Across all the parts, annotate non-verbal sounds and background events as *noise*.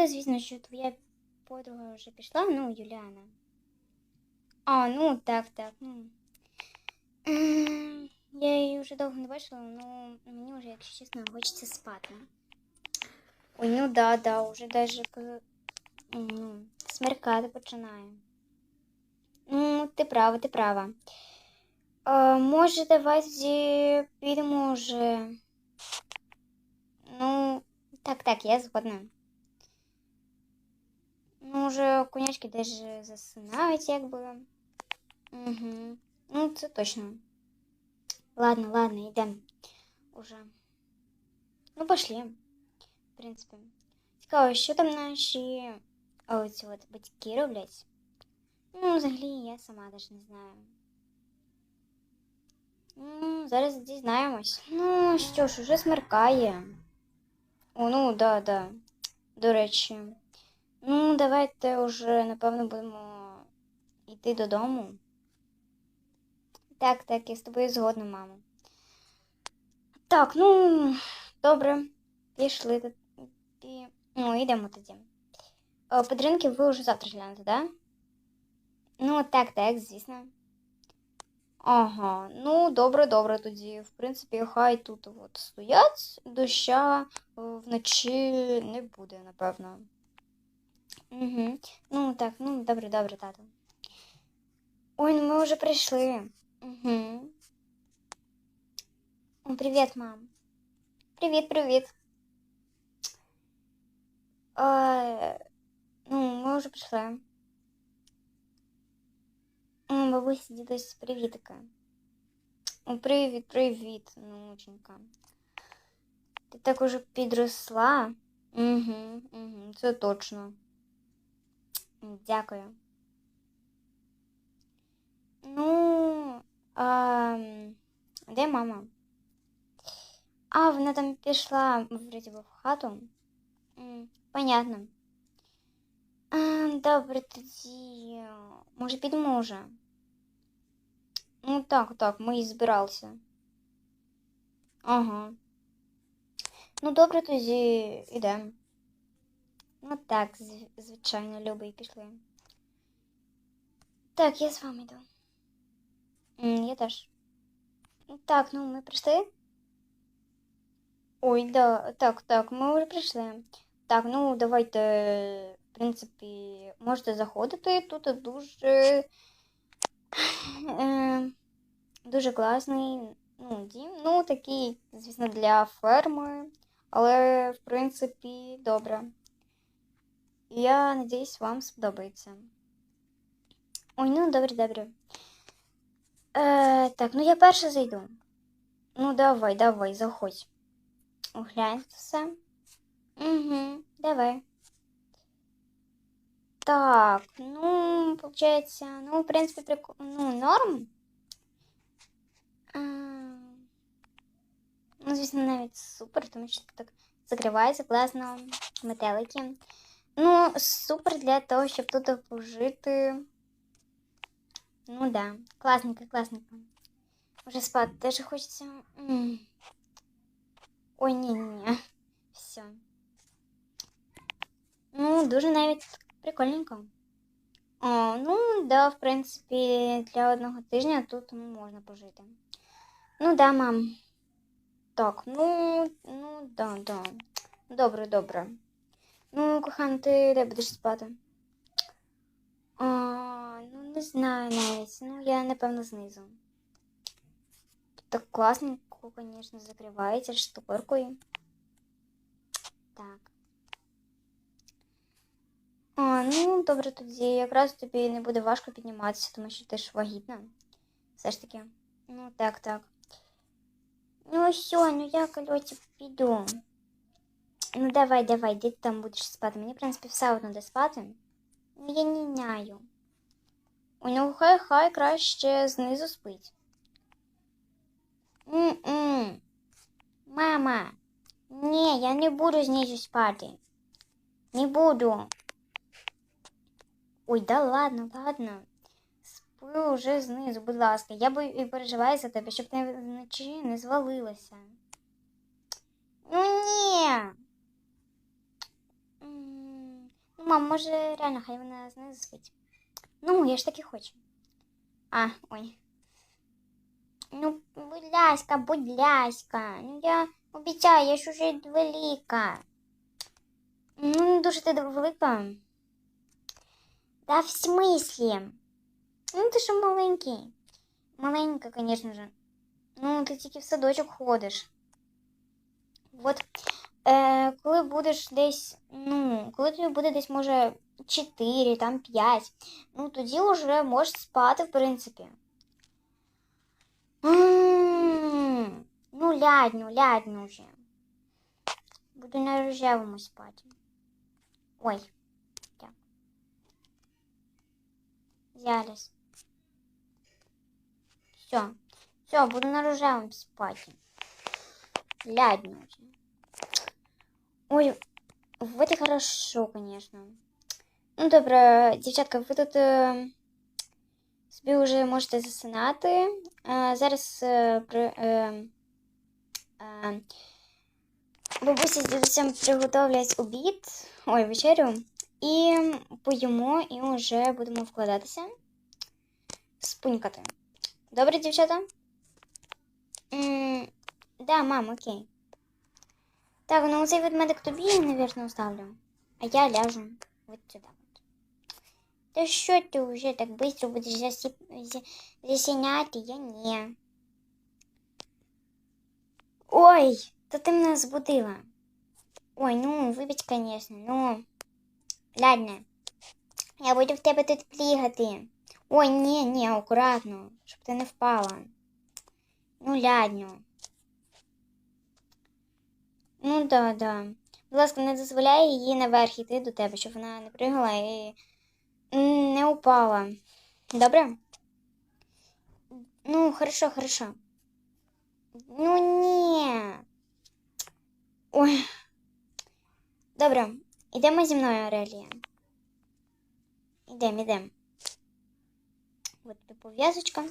шкода, звісно, що твоя подруга вже пішла, ну, Юліана. А, ну так, так. Ну. Ем, Я її вже довго не бачила, ну мені вже, якщо чесно, хочеться спати. Ой, ну да, да, уже даже коли ну, смеркати починає. Ну, ти права, ти права. А, може, давай тоді підемо вже. Ну, так, так, я згодна. Ну, вже конячки даже засинають, якби. Угу. Ну, це точно. Ладно, ладно, йдемо уже. Ну, пошли. В принципі. Цікаво, що там наші оці от батьки роблять? Ну, взагалі, я сама навіть не знаю. Ну, зараз дізнаємось. Ну, що ж, уже смеркає. О, ну, да, да. До речі. Ну, давайте вже, напевно, будемо йти додому. Так, так, я з тобою згодна, мамо. Так, ну, добре. Пішли. Ну, йдемо тоді. О, Подарунки ви вже завтра глянете, да? Ну, так, так, звісно. Ага, ну добре, добре тоді. В принципі, хай тут от стоять, доща е, вночі не буде, напевно. Угу. Ну так, ну добре, добре, тато. Ой, ну ми вже прийшли. Угу. О, привіт, мам. Привіт, привіт. А, ну, ми вже прийшли. О, бабуся, дідусь, привітка. О, привіт, привіт, внученька. Ти так уже підросла. Угу, угу, це точно. Дякую. Ну, а, де мама? А, вона там пішла, вроді би, в хату. М, Понятно. А, добре, тоді. Може, підемо вже? Ну так, так, ми і збиралися. Ага. Ну, добре, тоді йдемо. Ну так, звичайно, любий, пішли. Так, я з вами йду. Я теж. Ну, Так, ну ми прийшли. Ой, да, так, так, ми вже прийшли. Так, ну давайте, в принципі, можете заходити. Тут дуже, е, дуже класний ну, дім. Ну, такий, звісно, для ферми, але, в принципі, добре. Я надіюсь, вам сподобається. Ой, ну добре, добре. Е, так, ну я перша зайду. Ну, давай, давай, заходь. Оглянь все. Угу, давай. Так, ну, получается, ну, в принципе, прик... ну, норм. А, ну, звісно, навіть супер, тому що так закривається класно метелики. Ну, супер для того, щоб тут пожити. Ну да, класненько, класненько. Уже спати теж хочеться. М. Ой, ні-ні. Все. Ну, дуже навіть прикольненько. О, ну, да, в принципі, для одного тижня тут можна пожити. Ну да, мам. Так, ну, ну, да, да. Добре, добре. Ну, кохан, ти де будеш спати? А, ну, не знаю навіть. Ну, я, напевно, знизу. Так класненько, звісно, закривається шторкою. Так. А, ну, добре, тоді якраз тобі не буде важко підніматися, тому що ти ж вагітна. Все ж таки. Ну, так, так. Ну, все, ну я, короче, піду. Ну, давай, давай, де ти там будеш спати? Мені, в принципі, все одно де спати. Ну, я не няю. Ой, ну хай хай краще знизу спить. М-м. Мама. Ні, я не буду знизу спати. Не буду. Ой, да ладно, ладно. Спи уже знизу, будь ласка. Я бо і переживаю за тебе, щоб ти вночі не звалилася. Ну ні. Мам, може, реально, хай вона знизу спить. Ну, я ж таки хочу. А, ой. Ну, будь ласка, будь ласка. Ну, я обіцяю, я ж уже велика. Ну, не дуже ти велика. Да в смислі? Ну, ти ж маленький. Маленька, звісно же. Ну, ти тільки в садочок ходиш. От, е, коли будеш десь, ну, коли тобі буде десь, може, 4, там 5, ну, тоді вже можеш спати, в принципі. М, Ну, лядню, лядню вже. Буду на рожевому спати. Ой. Так. Зараз. Все. Все, буду на рожевом спати. Лядню уже. Ой, вот и хорошо, конечно. Ну, добре, дівчатка, ви тут е, собі вже можете засинати. Е, зараз е, при, е, е, бабуся з дідусем приготовлять обід, ой, вечерю, і поїмо, і вже будемо вкладатися. Спунькати. Добре, дівчата? М, Да, мам, окей. Так, ну цей ведмедик тобі, наверное, оставлю. А я ляжу вот сюда вот. Да что ты уже так быстро будешь засип... за- засинять, я не. Ой, то ти мене збудила. Ой, ну, вибач, конечно, ну. Ладно. Я буду в тебе тут плігати. Ой, ні, ні, акуратно, щоб ти не впала. Ну, ладно. Ну да, да. Будь ласка, не дозволяй її наверх іти до тебе, щоб вона не пригала і не упала. Добре? Ну, хорошо, хорошо. Ну ні. Ой. Добре, ідемо зі мною, Арелія. Ідемо, ідемо. От пов'язочка.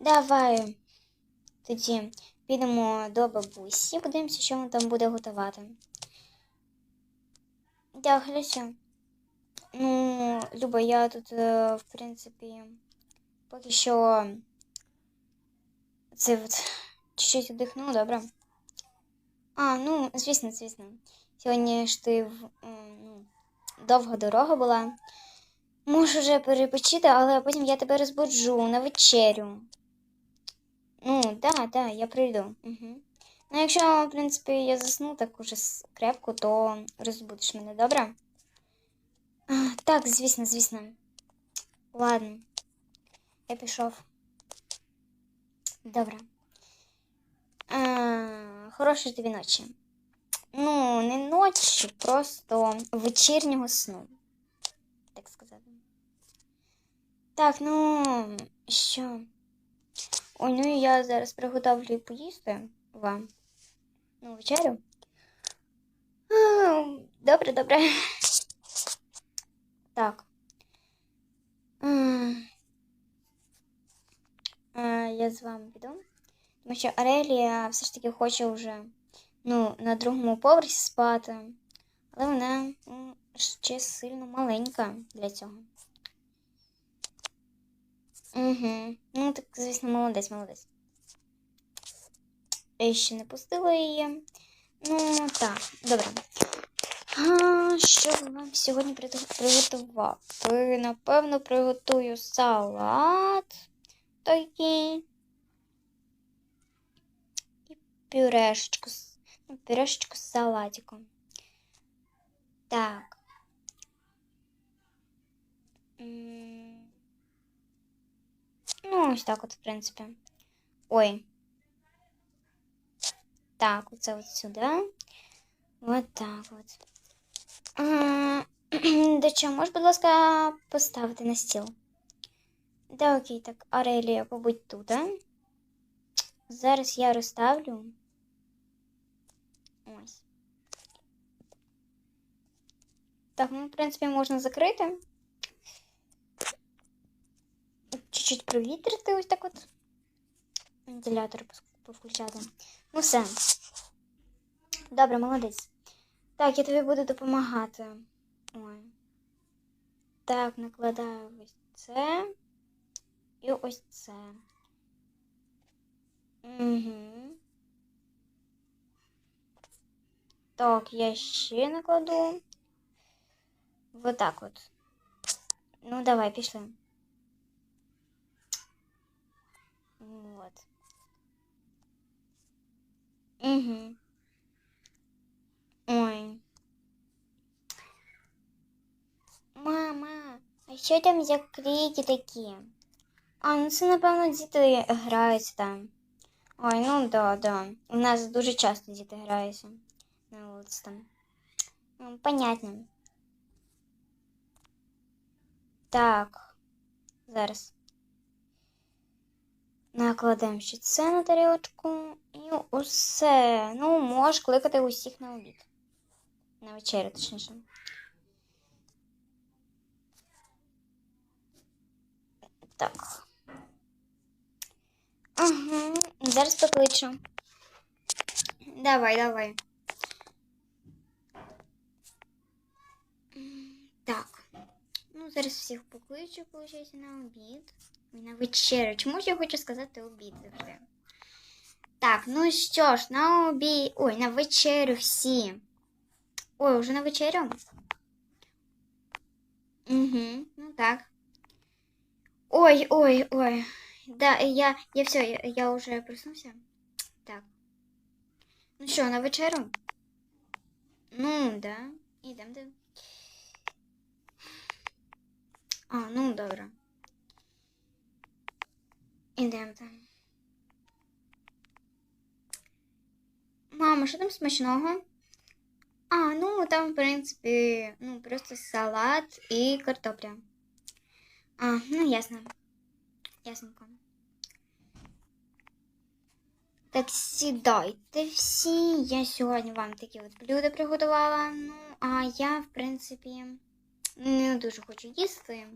Давай. Тоді підемо до бабусі, подивимося, що вона там буде готувати. Да, хорошо. Ну, Люба, я тут, е, в принципі, поки що це от чуть-чуть віддихну, добре. А, ну, звісно, звісно. Сьогодні ж ти ну, довга дорога була. Можу вже перепочити, але потім я тебе розбуджу на вечерю. Ну, да, да, я прийду. Угу. Ну, якщо, в принципі, я засну так уже с- крепко, то розбудиш мене, добре? А, так, звісно, звісно. Ладно. Я пішов. Добре. А, хорошої тобі ночі. Ну, не ночі, просто вечірнього сну. Так сказати. Так, ну, що? Ой, ну і я зараз приготовлю поїсти вам. Ну, вечерю. Добре, добре. Так. Я з вами піду. Тому що Арелія все ж таки хоче вже ну, на другому поверсі спати. Але вона ще сильно маленька для цього. Угу. Ну, так, звісно, молодець, молодець. Я ще не пустила її. Ну, так, добре. А, що вам сьогодні приготу- приготувати? Напевно, приготую салат такий. І пюрешечку. з- Ну, пюрешечку з салатиком. Так. М, Ну, ось так от, в принципі. Ой. Так, оце от сюди. От так от. А, *clears throat* Доча, можеш, будь ласка, поставити на стіл? Да, окей, так, Арелія, побудь тут, а? Зараз я розставлю. Ось. Так, ну, в принципі, можна закрити. Чуть-чуть провітрити ось так от. Вентилятор пос- повключати. Ну все. Добре, молодець. Так, я тобі буду допомагати. Ой. Так, накладаю ось це і ось це. Угу. Так, я ще накладу. Вот так от. Ну, давай, пішли. Вот. Угу. Ой. Мама, а що там за крики такі? А, ну це, напевно, діти граються там. Ой, ну да, да. У нас дуже часто діти граються на вулиці там. Ну, понятно. Так. Зараз. Накладемо ще це на тарілочку і усе. Ну, можеш кликати усіх на обід. На вечерю, точніше. Так. Ага, зараз покличу. Давай, давай. М, Так. Ну, зараз всіх покличу, виходить, на обід. І на вечерю. Чому ж я хочу сказати обід завжди? Так, ну що ж, на обід. Ой, на вечерю всі. Ой, уже на вечерю? Угу, ну так. Ой, ой, ой. Да, я, я все, я, я уже проснулся. Так. Ну що, на вечерю? Ну, да. Ідем, да. А, ну добре. Ідем там. Мама, що там смачного? А, ну там, в принципі, ну, просто салат і картопля. А, ну ясно. Ясненько. Так сідайте всі. Я сьогодні вам такі от блюда приготувала. Ну, а я, в принципі, не дуже хочу їсти.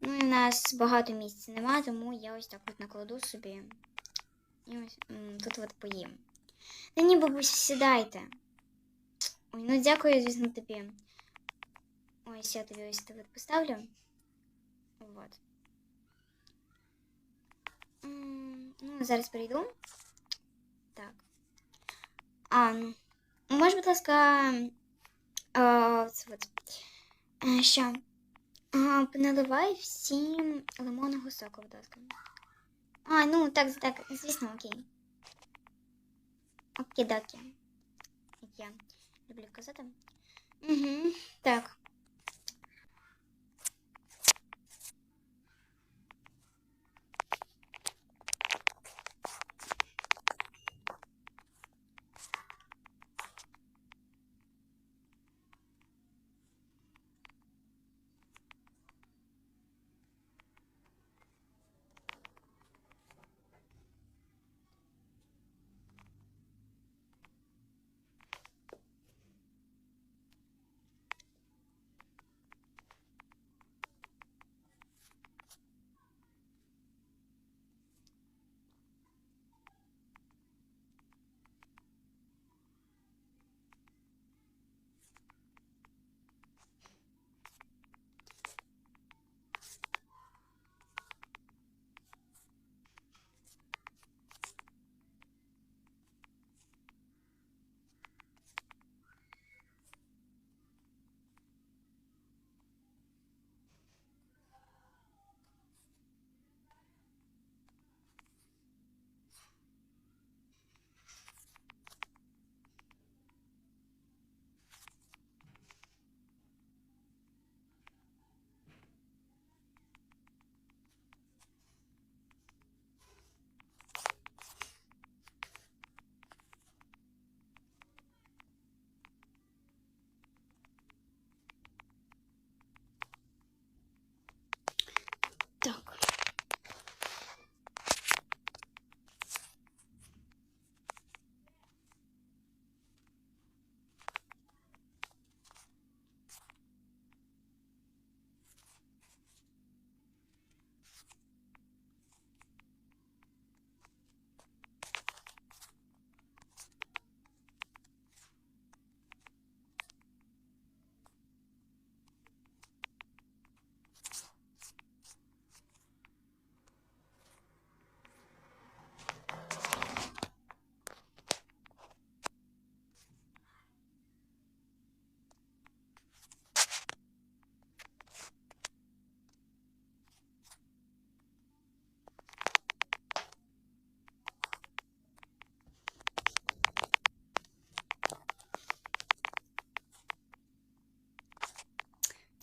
Ну, і в нас багато місця нема, тому я ось так от накладу собі. І ось м, тут от поїм. Та ні, бабусь, сідайте. Ой, ну дякую, звісно, тобі. Ось я тобі ось тут от поставлю. Вот. М, Ну, зараз прийду. Так. А, ну. Може, будь ласка. А, це от. А, що? А, наливай всім лимонного соку, будь ласка. А, ну, так, так, звісно, окей. Окей-докі. Як я люблю казати. Угу, так.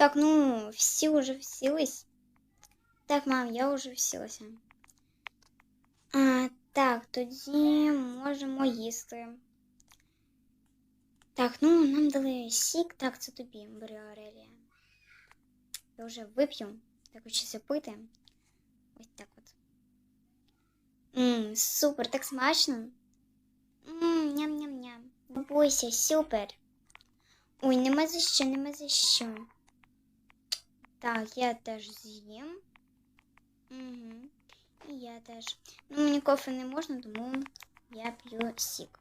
Так, ну, всі уже всілись. Так, мам, я вже всілася. А, так, тоді можемо їсти. Так, ну нам дали сік, так, це тобі, бери Орелія. Я вже вип'ю, так хочеться пити. Ось так от. Ммм, супер, так смачно. Ммм, ням-ням-ням. Бабуся, супер. Ой, нема за що, нема за що. Так, я теж з'їм. Угу. І я теж. Ну, мені кофе не можна, тому я п'ю сік.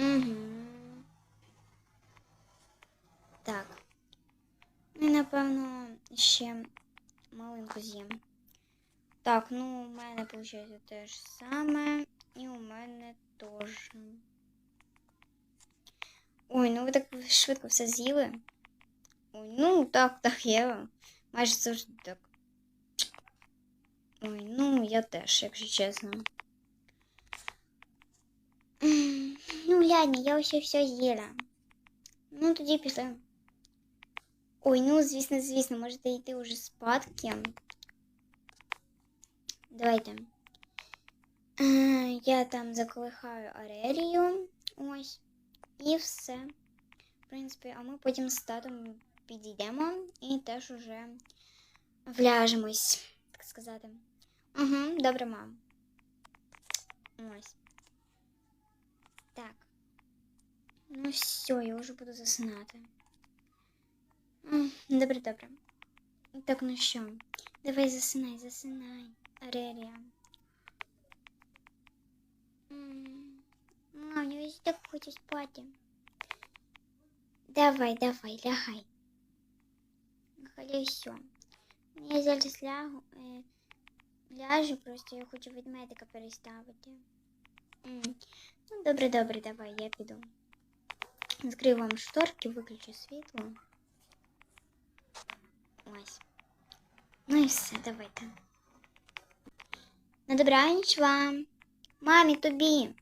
Угу. Так. Ну, і, напевно, ще маленьку з'їм. Так, ну, у мене виходить те ж саме. І у мене теж. Ой, ну ви так швидко все з'їли. Ой, ну так, так, я майже завжди так. Ой, ну я теж, якщо чесно. М, Ну, ладно, я ось все з'їла. Ну, тоді пішли. Ой, ну, звісно, звісно, можете йти уже спадки. Давайте. Е, Я там заколихаю Арелію. Ось. І все. В принципі, а ми потім з татом підійдемо і теж уже вляжемось, так сказати. Угу, добре, мам. Ось. Так. Ну все, я вже буду засинати. М, Добре, добре. Так, ну що, давай засинай, засинай, Арелія. М, Мам, я весь так хочу спати. Давай, давай, лягай. Халі все. Я зараз лягу. Е, ляжу, просто я хочу ведмедика переставити. М, Ну, добре, добре, давай, я піду. Закрию вам шторки, виключу світло. Ось. Ну і все, давайте. На добраніч вам. Мамі, тобі.